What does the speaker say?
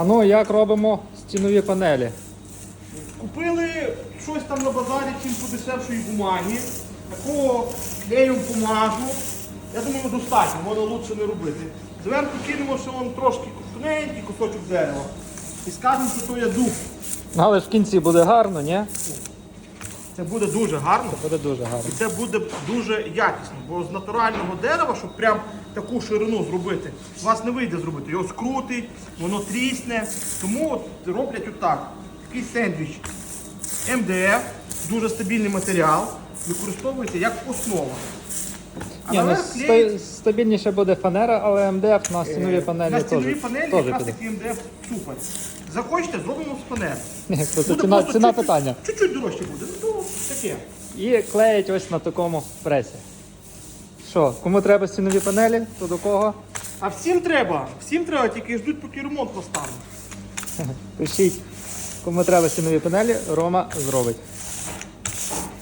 А ну як робимо стінові панелі? Купили щось там на базарі, чим подешевшої бумаги. Такого клею помажу. Я думаю, достатньо, можна лучше не робити. Зверху кинемо ще вон трошки тоненький кусочок дерева. І скажемо, що то є дуб. Ну, Але ж в кінці буде гарно, ні? Це буде дуже гарно. Буде дуже гарно. І це буде дуже якісно, бо з натурального дерева, щоб прям таку ширину зробити, у вас не вийде зробити. Його скрутить, воно трісне. Тому от роблять отак. Такий сендвіч МДФ, дуже стабільний матеріал, використовується як основа. А Ні, ну, наверх ста- клеїть стабільніше буде фанера, але МДФ на стінові панелі на теж, стінові панелі теж якраз піде. такий МДФ супер. Захочете, зробимо з фанери. Ні, Це ціна, ціна питання. Чуть-чуть дорожче буде. Ну, таке. І клеять ось на такому пресі. Що, кому треба стінові панелі, то до кого? А всім треба, всім треба, тільки ждуть, поки ремонт поставлю. Пишіть, кому треба стінові панелі, Рома зробить.